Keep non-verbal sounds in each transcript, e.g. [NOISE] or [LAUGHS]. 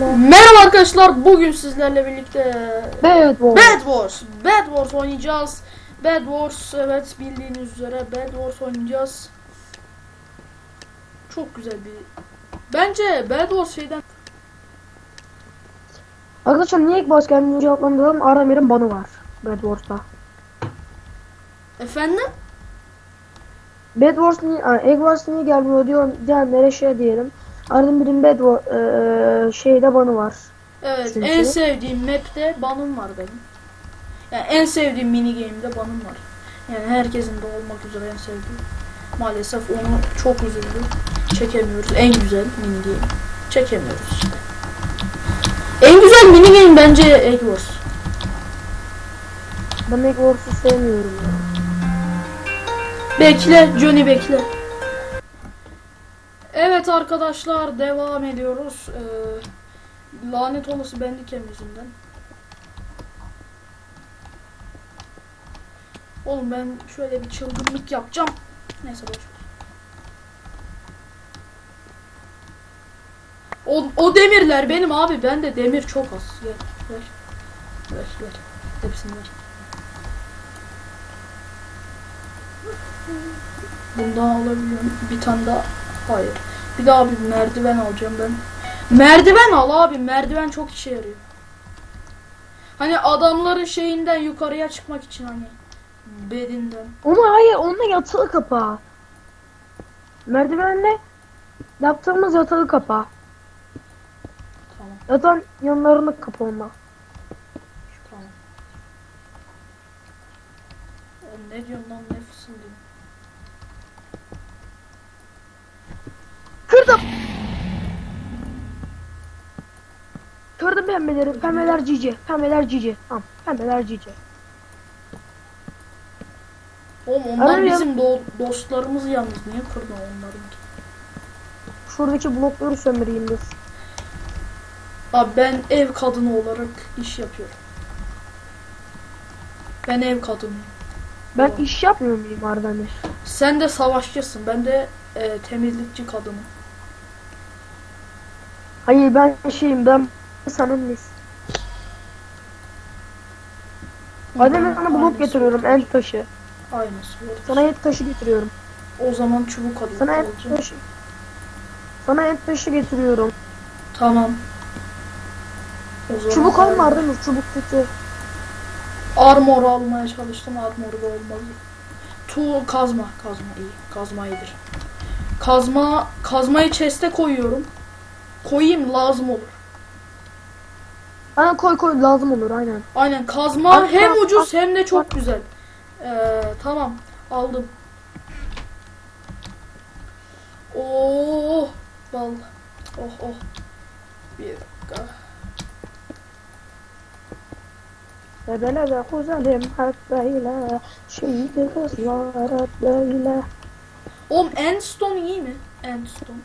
Merhaba arkadaşlar bugün sizlerle birlikte Evet bu. Bad Wars Bad Wars oynayacağız Bad Wars evet bildiğiniz üzere Bad Wars oynayacağız Çok güzel bir Bence Bad Wars şeyden Arkadaşlar niye ilk baş kendini cevaplandıralım? Aramir'in banı var. Bad Wars'ta. Efendim Bad Wars niye, Egg Wars niye gelmiyor diyor diyenlere şey diyelim. Aramir'in Bad War, eee, şeyde banı var. Evet Çünkü- en sevdiğim map'te banım var benim. Yani en sevdiğim mini game'de banım var. Yani herkesin de olmak üzere en sevdiğim Maalesef onu çok üzüldüm. Çekemiyoruz. En güzel mini game. Çekemiyoruz işte. En güzel mini game bence Egg Wars. Ben Egg Wars'u sevmiyorum ya. Bekle Johnny bekle. Evet arkadaşlar devam ediyoruz. Ee, lanet olası bendikem yüzünden. Oğlum ben şöyle bir çılgınlık yapacağım. Neyse boş ver. O, o demirler benim abi. Bende demir çok az. Ver, ver. Ver, ver. Hepsini ver. Bundan alabiliyorum. Bir tane daha. Hayır. Bir daha bir merdiven alacağım ben. Merdiven al abi. Merdiven çok işe yarıyor. Hani adamların şeyinden yukarıya çıkmak için hani. Bedinden. Ama hayır onunla yatılı kapağı. Merdivenle yaptığımız yatılı kapağı. Tamam. Yatağın yanlarını kapa onunla. Tamam. Ne diyorsun lan ne fısıldıyorsun? Kırdım. Kırdım pembeleri. Pembeler cici. Pembeler cici. Tamam. Pembeler cici. Oğlum onlar Arıyorum. bizim do- dostlarımız yalnız. Niye kırdın onları? Şuradaki blokları sömüreyim dur. Abi ben ev kadını olarak iş yapıyorum. Ben ev kadınıyım. Ben Tamam. iş yapmıyor muyum Ardemir? Sen de savaşçısın. Ben de e, temizlikçi kadınım. Hayır ben şeyim ben sana mis. Ardemir sana blok getiriyorum en taşı. Aynısı. Sana et taşı getiriyorum. O zaman çubuk alayım. Sana et taşı. Sana et taşı getiriyorum. Tamam. O zaman Çubuk alma Ardemir çubuk kötü. Armor almaya çalıştım. Armor da olmadı. Tu kazma. Kazma iyi. Kazma iyidir. Kazma kazmayı chest'e koyuyorum. Koyayım lazım olur. Aynen koy koy lazım olur aynen. Aynen kazma Al, hem al, ucuz al. hem de çok güzel. Ee, tamam aldım. Oh bal. Oh oh. Bir dakika. Ve kuzenim hep böyle. Şimdi kızlar böyle. Oğlum Endstone iyi mi? Endstone.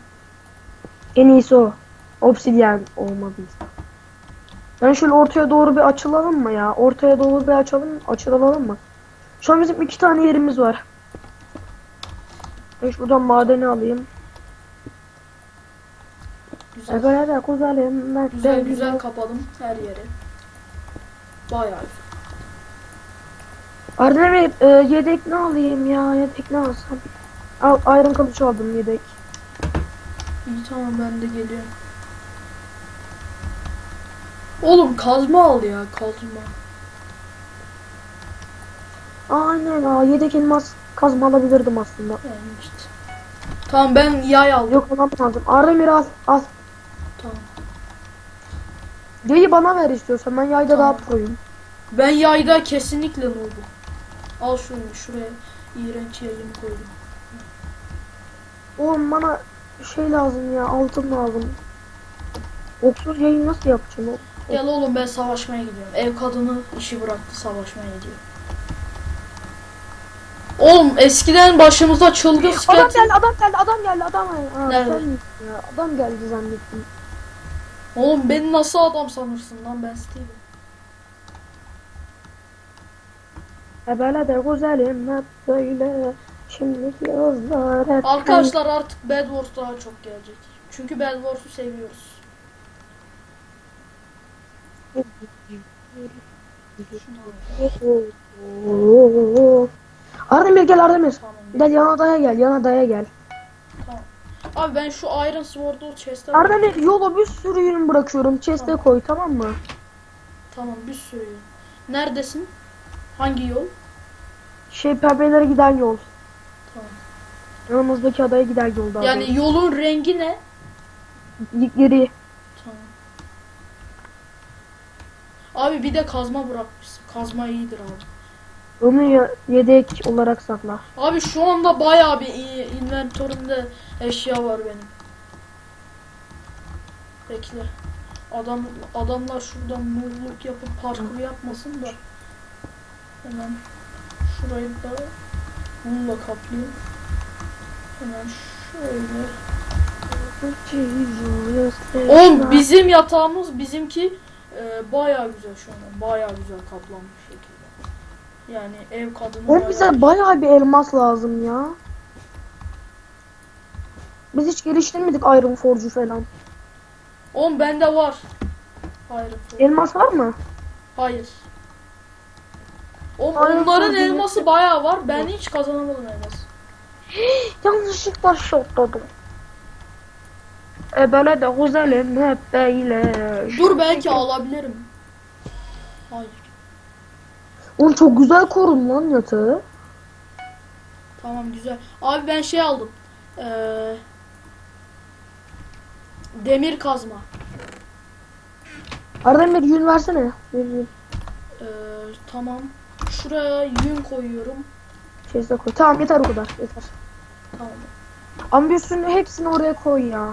En iyisi o. Obsidyen olmalıysa. Ben şöyle ortaya doğru bir açılalım mı ya? Ortaya doğru bir açalım, açılalım mı? Şu an bizim iki tane yerimiz var. Ben şuradan madeni alayım. Güzel. De kuzenim hep Güzel güzel kapadım her yeri. Bayağı güzel. Ardemir e, yedek ne alayım ya? Yedek ne alsam? Al ayrım kılıç aldım yedek. İyi tamam ben de geliyorum. Oğlum kazma al ya kazma. Aynen aa yedek elmas kazma alabilirdim aslında. Yani işte. Tamam ben yay aldım. Yok alamam lazım. Ardemir al al. Tamam. Yayı bana ver istiyorsan ben yayda Tamam. daha proyum. Ben yayda kesinlikle noobum. Al şunu şuraya iğrenç yayımı koydum. Oğlum bana şey lazım ya altın lazım. Oksuz yayı nasıl yapacağım? o? Gel oğlum ben savaşmaya gidiyorum. Ev kadını işi bıraktı savaşmaya gidiyor. Oğlum eskiden başımıza çılgın Adam skelet... geldi adam geldi adam geldi adam geldi. Ha, Nerede? sen misin ya? Adam geldi zannettim. Oğlum beni nasıl adam sanırsın lan ben Steve'im. Ebele de güzelim hep böyle. Şimdiki hep Arkadaşlar artık Wars daha çok gelecek. Çünkü Wars'u seviyoruz. Ardemir gel Ardemir. Tamam. Gel yan adaya gel yan adaya gel. Tamam. Abi ben şu Iron Sword'u chest'e Ardemir yola bir sürü yün bırakıyorum. Chest'e Tamam. koy tamam mı? Tamam bir sürü. Neredesin? Hangi yol? Şey pembelere giden yol. Tamam. Yanımızdaki adaya giden yol daha Yani yolun rengi ne? doğrusu. geri. Tamam. Abi bir de kazma bırakmışsın. Kazma iyidir abi. Onu ya- yedek olarak sakla. Abi şu anda bayağı bir iyi inventörümde eşya var benim. Bekle. Adam adamlar şuradan mulluk yapıp parkur yapmasın da. Hemen şurayı da mulla kaplayayım. Hemen şöyle. Oğlum bizim yatağımız bizimki e, bayağı güzel şu an. Bayağı güzel kaplanmış şekilde. Yani ev kadını Oğlum bize bayağı bir elmas lazım ya. Biz hiç geliştirmedik Iron Forge'u falan. Oğlum bende var. Hayır. Elmas var mı? Hayır. Oğlum Hayır, onların hayır. elması bayağı var. Ben hiç kazanamadım elmas. Yanlışlıkla şokladım. E böyle de güzelim hep böyle. Dur belki alabilirim. Hayır. Oğlum çok güzel korun lan yatağı. Tamam güzel. Abi ben şey aldım. Ee, demir kazma. Ardemir yün versene. Yün yün. Ee, tamam. Şuraya yün koyuyorum. Şeyse koy. Tamam yeter o kadar. Yeter. Tamam. Ama bir hepsini oraya koy ya.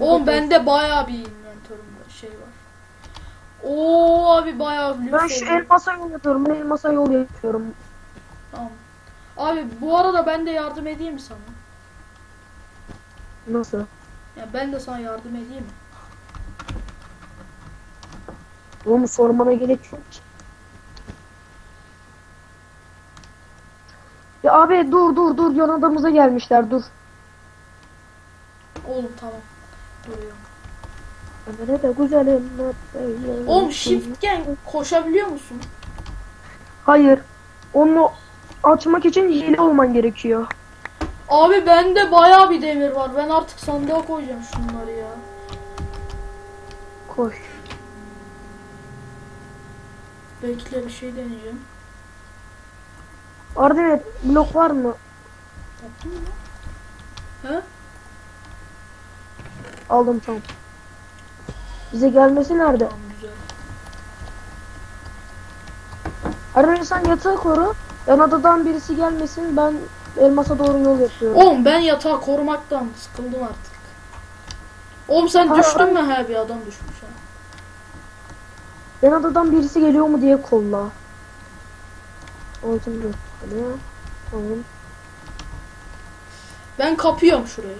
Oğlum bende bayağı bir inventörümde şey var. Oo abi bayağı lüks Ben şu oldu. elmasa yol yapıyorum. Ben elmasa yol yapıyorum. Tamam. Abi bu arada ben de yardım edeyim mi sana? Nasıl? Ya ben de sana yardım edeyim mi? Onu sormana gerek yok ki. Ya abi dur dur dur yan adamıza gelmişler dur. Oğlum tamam. Ömer'e de güzelim. Oğlum shift'ken koşabiliyor musun? Hayır. Onu açmak için hile olman gerekiyor. Abi bende bayağı bir demir var. Ben artık sandığa koyacağım şunları ya. Koy. Bekle bir şey deneyeceğim. Ardemet blok var mı? Yaptın mı? He? Aldım tamam. Bize gelmesi nerede? Sen yatağı koru. Yan adadan birisi gelmesin ben elmasa doğru yol yapıyorum. Oğlum ben yatağı korumaktan sıkıldım artık. Oğlum sen Aa, düştün mü? He bir adam düşmüş ha. Yan adadan birisi geliyor mu diye kolla. Yok. Ya. Tamam. Ben kapıyorum şurayı.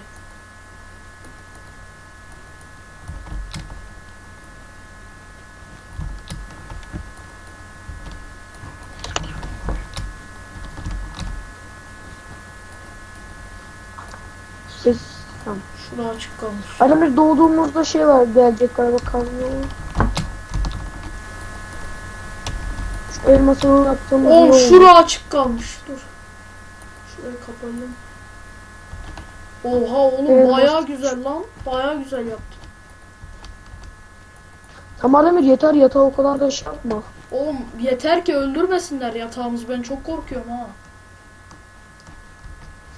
Ses. Tamam. Şurada açık kalmış. Ardemet doğduğumuzda şey var gelecek galiba kamyon. Şu elması Oğlum yol. şura açık kalmış. Dur. Şurayı kapayayım. Oha oğlum Evet, bayağı güzel lan. Bayağı güzel yaptın. Tamam Ardemet yeter yatağı o kadar da şey yapma. Oğlum yeter ki öldürmesinler yatağımızı. Ben çok korkuyorum ha.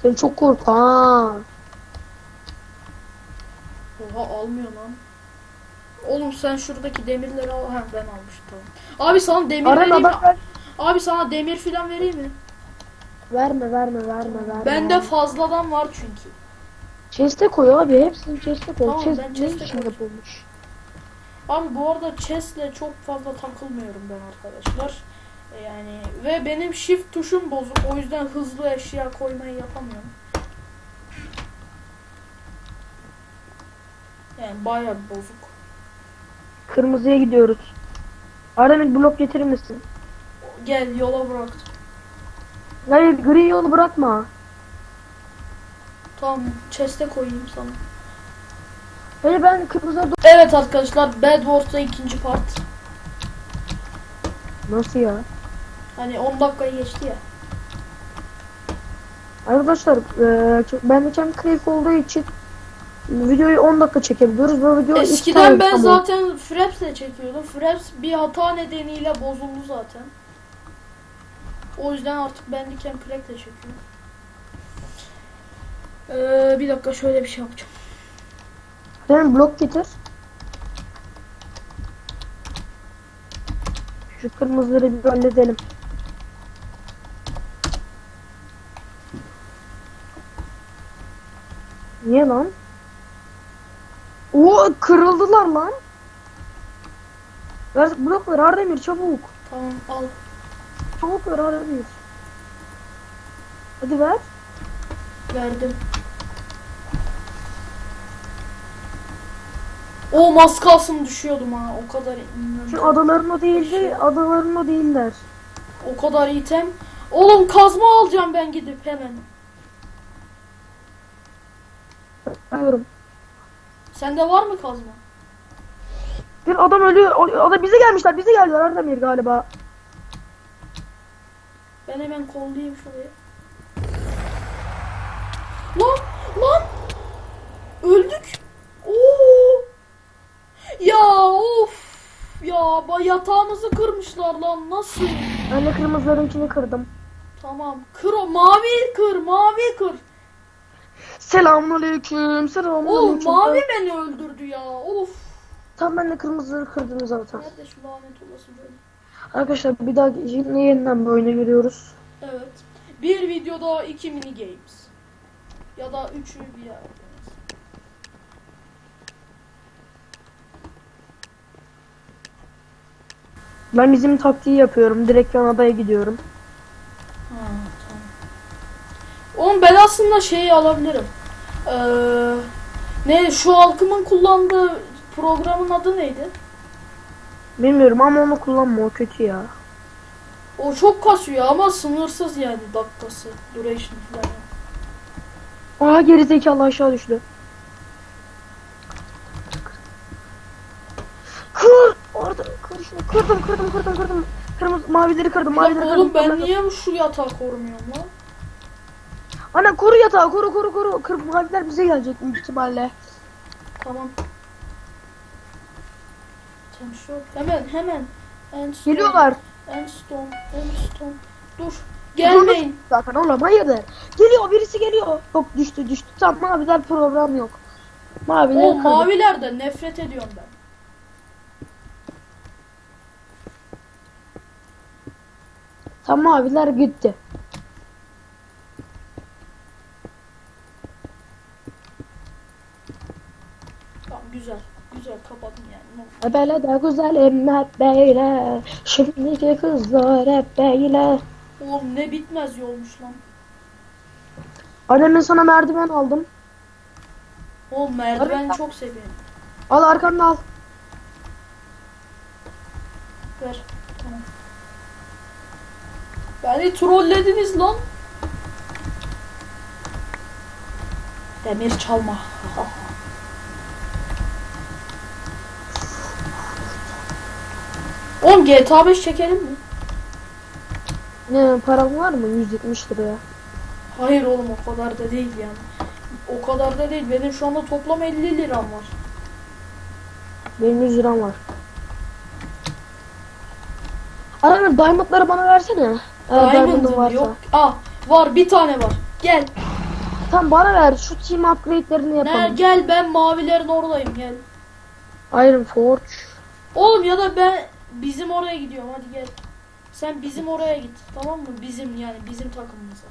Sen çok kork ha. Oha almıyor lan. Oğlum sen şuradaki demirleri al. Ha ben almışım tamam. Abi sana demir Ardemet vereyim adam ver. Abi sana demir filan vereyim mi? Verme verme verme verme. Bende fazladan var çünkü. Chest'e koy abi hepsini chest'e koy. Tamam, Chest ben chest'e koyacağım. yapılmış? Abi bu arada chest'le çok fazla takılmıyorum ben arkadaşlar. E, Yani ve benim shift tuşum bozuk. O yüzden hızlı eşya koymayı yapamıyorum. Yani bayağı bozuk. Kırmızıya gidiyoruz. Ardemet blok getirir misin? Gel yola bıraktım. Hayır gri yolu bırakma. Tamam chest'e koyayım sana. Hayır ben kırmızıya do- Evet arkadaşlar Bed Wars'ta ikinci part. Nasıl ya? Hani 10 dakikayı geçti ya. Arkadaşlar eee ben de kendi crack olduğu için videoyu 10 dakika çekebiliyoruz. Bu video Eskiden ben zaten Fraps ile çekiyordum. Fraps bir hata nedeniyle bozuldu zaten. O yüzden artık Bandicam Crack ile çekiyorum. Ee, bir dakika şöyle bir şey yapacağım. Sen blok getir. Şu kırmızıları bir halledelim. Niye lan? Kırıldılar lan. Ver blokları Ardemir çabuk. Tamam al. Çabuk ver Ardemir. Hadi ver. Verdim. O mas kalsın düşüyordum ha. O kadar Şu adaların o değildi. Adaların o değiller. o kadar item. Oğlum kazma alacağım ben gidip hemen. Diyorum. Sende var mı kazma? Bir adam ölüyor. O- O da bize gelmişler. Bize geldiler Ardemir galiba. Ben hemen kollayayım şurayı. Lan lan öldük. Oo. Ya of. Ya yatağımızı kırmışlar lan nasıl? Ben de kırmızılarınkini kırdım. Tamam. Kır o mavi kır mavi kır. Selamünaleyküm. Selamünaleyküm. mavi beni öldürdü ya. Of. Tam ben de kırmızıları kırdım zaten. Nerede şu lanet olası böyle? Arkadaşlar bir daha yine yeniden bir oyuna giriyoruz. Evet. Bir videoda iki mini games. Ya da üçü bir yerde. Ben bizim taktiği yapıyorum. Direkt yan adaya gidiyorum. Tamam. Oğlum ben aslında şeyi alabilirim. Ee, ne şu halkımın kullandığı programın adı neydi? Bilmiyorum ama onu kullanma o kötü ya. O çok kasıyor ama sınırsız yani dakikası, duration falan. Aa geri zekalı aşağı düştü. Kır! Orada kır şunu. Kırdım kırdım kırdım kırdım. Kırmızı mavileri kırdım mavileri kırdım. oğlum ben kırdım. niye şu yatağı korumuyorum lan? Ana koru yatağı koru koru koru. Kır maviler bize gelecek büyük ihtimalle. Tamam. Şu hemen hemen. Endstone, Geliyorlar. Endstone, Endstone. Dur. Gelmeyin. Zaten oğlum hayırdır. Geliyor birisi geliyor. Yok düştü düştü. Tamam maviler program yok. Maviler O mavilerden nefret ediyorum ben. Tam maviler gitti. Tamam güzel. Güzel kapadım yani. E Böyle de güzelim hep böyle. Şimdiki kızlar hep böyle. Oğlum ne bitmez yolmuş lan. Annemin sana merdiven aldım. Oğlum merdiven çok seviyorum. Al arkanda al. Ver. Tamam. Beni trollediniz lan. Demir çalma. Oğlum GTA 5 çekelim mi? Ne param var mı? 170 liraya. Hayır oğlum o kadar da değil yani. O kadar da değil. Benim şu anda toplam 50 liram var. Benim 100 liram var. Aramır diamondları bana versene. Diamond'ın varsa. yok. Ah var bir tane var. Gel. Tamam bana ver. Şu team upgrade'lerini Ne, yapalım. gel ben mavilerin oradayım gel. Iron Forge. Oğlum ya da ben bizim oraya gidiyorum hadi gel. Sen bizim oraya git tamam mı? Bizim yani bizim takımımıza.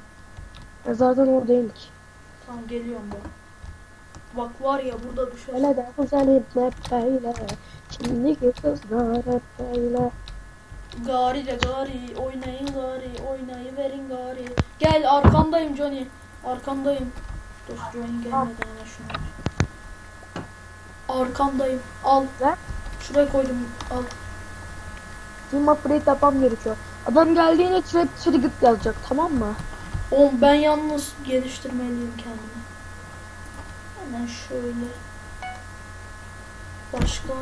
E zaten oradayım ki. Tamam geliyorum ben. Bak var ya burada düşer. Öyle de güzelim hep böyle. Şimdiki kızlar hep böyle. Gari de gari oynayın gari oynayı verin gari. Gel arkandayım Johnny. Arkandayım. Dur Johnny gelmeden hemen şunu. Arkandayım. Al. Ver. Şuraya koydum. Al. Team upgrade yapmam gerekiyor. Adam geldiğinde trap trigger yazacak tamam mı? Oğlum ben yalnız geliştirmeliyim kendimi. Hemen şöyle. Başka.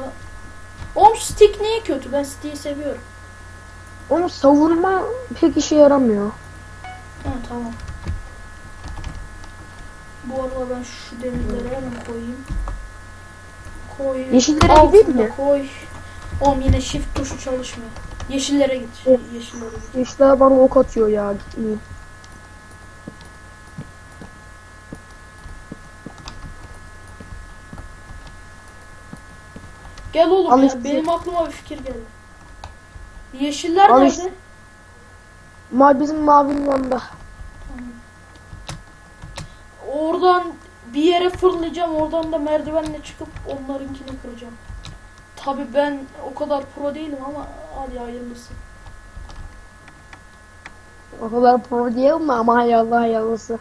Oğlum stick niye kötü? Ben stick'i seviyorum. Onun savunma pek işe yaramıyor. Ha, tamam. Bu arada ben şu demirleri hemen koyayım. Koy. Yeşillere Altına gideyim mi? Koy. Oğlum yine shift tuşu çalışmıyor. Yeşillere git. Evet. Yeşillere git. İşte bana ok atıyor ya. gitmeyeyim. Gel oğlum Al ya. işte. Benim aklıma bir fikir geldi. Yeşiller Al nerede? işte. Ma bizim mavinin yanında. Oradan bir yere fırlayacağım. Oradan da merdivenle çıkıp onlarınkini kıracağım. Tabi ben o kadar pro değilim ama hadi hayırlısı. O kadar pro değilim ama hay Allah hayırlısı.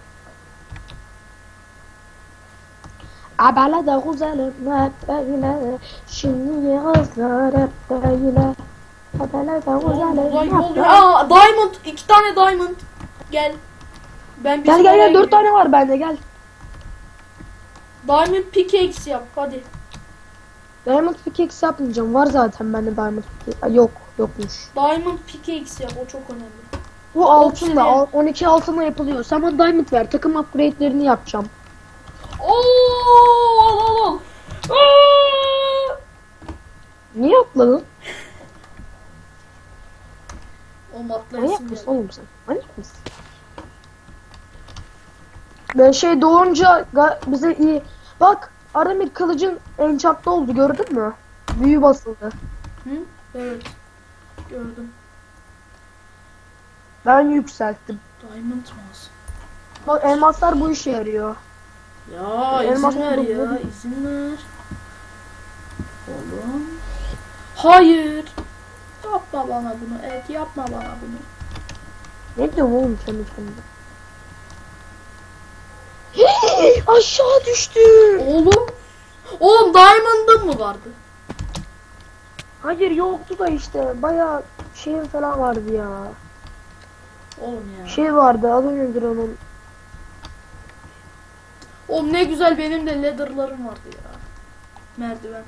Abala da güzelim hep böyle Şimdi yazlar hep böyle Abala da güzelim hep böyle. Aa diamond. iki tane diamond. Gel. Ben Gel gel gel dört tane var bende gel Diamond pickaxe yap hadi. Diamond pickaxe yapmayacağım var zaten bende diamond pickaxe Yok yokmuş Diamond pickaxe yap o çok önemli. Bu Obsidian. al- 12 altınla yapılıyor Sen bana diamond ver takım upgrade'lerini yapacağım Oo al al al. Aa! Niye atladın? [LAUGHS] O Manyak matlayasın mısın oğlum sen? Manyak mısın? Ben şey doğunca ga- bize iyi. Bak Aramir kılıcın enchantlı oldu gördün mü? Büyü basıldı. Hı? Evet. Gördüm. Ben yükselttim. Diamond mı? Bak elmaslar bu işe yarıyor. Ya Elmas izin ver ya izin ver. Oğlum. Hayır. Yapma bana bunu. Evet yapma bana bunu. Ne diyorsun oğlum sen kendine? Aşağı düştü. Oğlum. Oğlum Diamond'ın mı vardı? Hayır yoktu da işte baya şeyin falan vardı ya. Oğlum ya. Şey vardı adı nedir onun? Oğlum ne güzel benim de leather'larım vardı ya. Merdiven.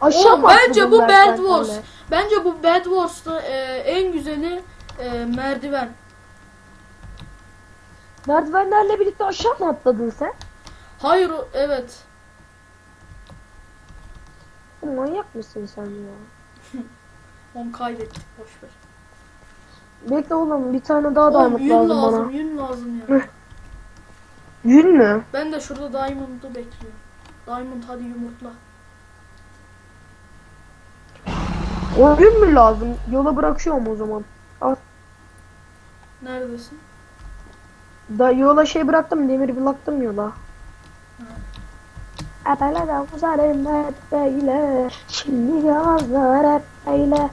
Aşağı Oğlum bence bu sen Wars. Bence bu Bed Wars'ta e, en güzeli e, merdiven. Merdivenlerle birlikte aşağı mı atladın sen? Hayır o- evet. Manyak mısın sen ya? [LAUGHS] Onu kaybettik boş ver. Bekle oğlum bir tane daha Oğlum diamond yün lazım, lazım, bana. yün lazım ya. Yün mü? ben de şurada Diamond'ı bekliyorum. Diamond hadi yumurtla. O yün mü lazım? Yola bırakıyorum o zaman. Neredesin? Da yola şey bıraktım demir bıraktım yola. Ebele de güzelim hep böyle Şimdi yazlar hep böyle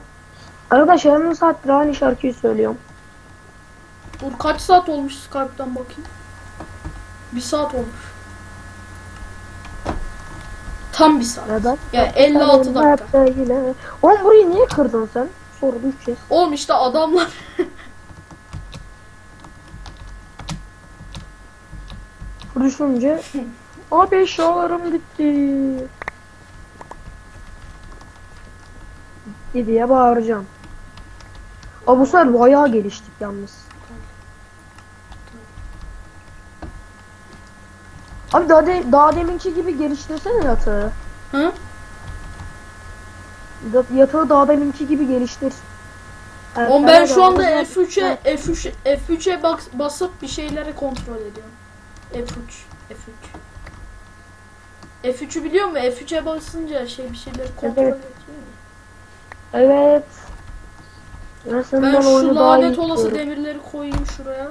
Arkadaşlar yarım saattir aynı şarkıyı söylüyorum. Dur kaç saat olmuş Skype'dan bakayım. Bir saat olmuş. Tam bir saat. Neden? Yani 56 dakika. Oğlum burayı niye kırdın sen? Soru düşeceğiz. Oğlum işte adamlar [LAUGHS] Düşünce Abi eşyalarım gitti. Gitti diye bağıracağım. Aa, bu sefer bayağı geliştik yalnız. Abi daha, de, daha deminki gibi geliştirsene yatağı. Hı? Yatağı daha deminki gibi geliştir. Evet, Oğlum ben şu anda evet, F3'e F3 F3'e bak basıp bir şeyleri kontrol ediyorum. F3 F3 F3'ü biliyor musun? F3'e basınca şey bir şeyleri kontrol Evet. ediyor. Evet. Ben, şu lanet olası biliyorum. demirleri koyayım şuraya.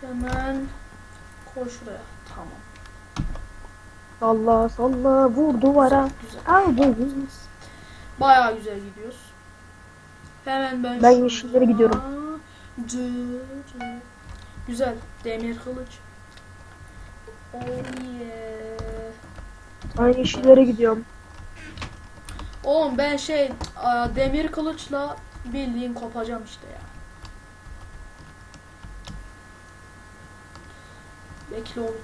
Hemen koy şuraya. Tamam. Salla salla vur duvara. Al bu. Bayağı güzel gidiyoruz. Hemen ben Ben yeşillere gidiyorum. Cı, cı. Güzel. Demir kılıç. Oh yeah. Ben yeşillere gidiyorum. Oğlum ben şey demir kılıçla bildiğin kopacağım işte ya. Bekle oğlum.